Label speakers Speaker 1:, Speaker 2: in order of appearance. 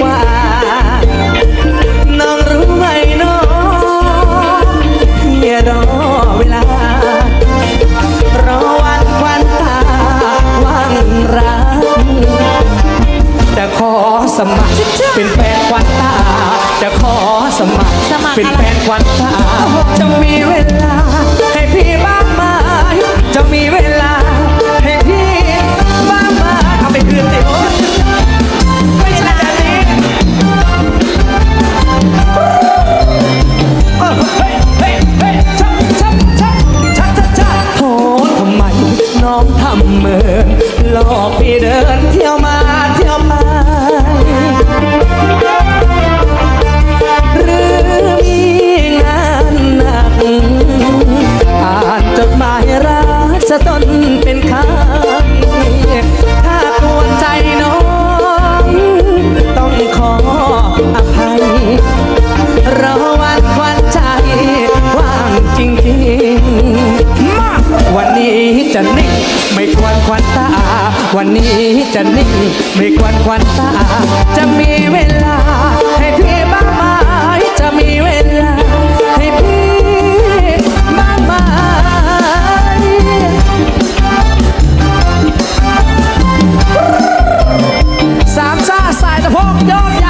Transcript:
Speaker 1: กว่า น้องรู้ไหมน้องอย่ารอเวลา รอวันวันตาวันรักแต่ขอสมัครเป็นแฟนควันตา จะขอสมัคร เป็นแฟนควันตาจะมีเวลา อบทำเหมือนหลอกไปเดิน นี้จะนิ่งไม่ควรควันตา วันนี้จะนิ่งไม่ควรควันตา จะมีเวลา ให้พี่บ้างไหมจะมีเวลา ให้พี่บ้างไหมสามชาสายตะพงยอดยา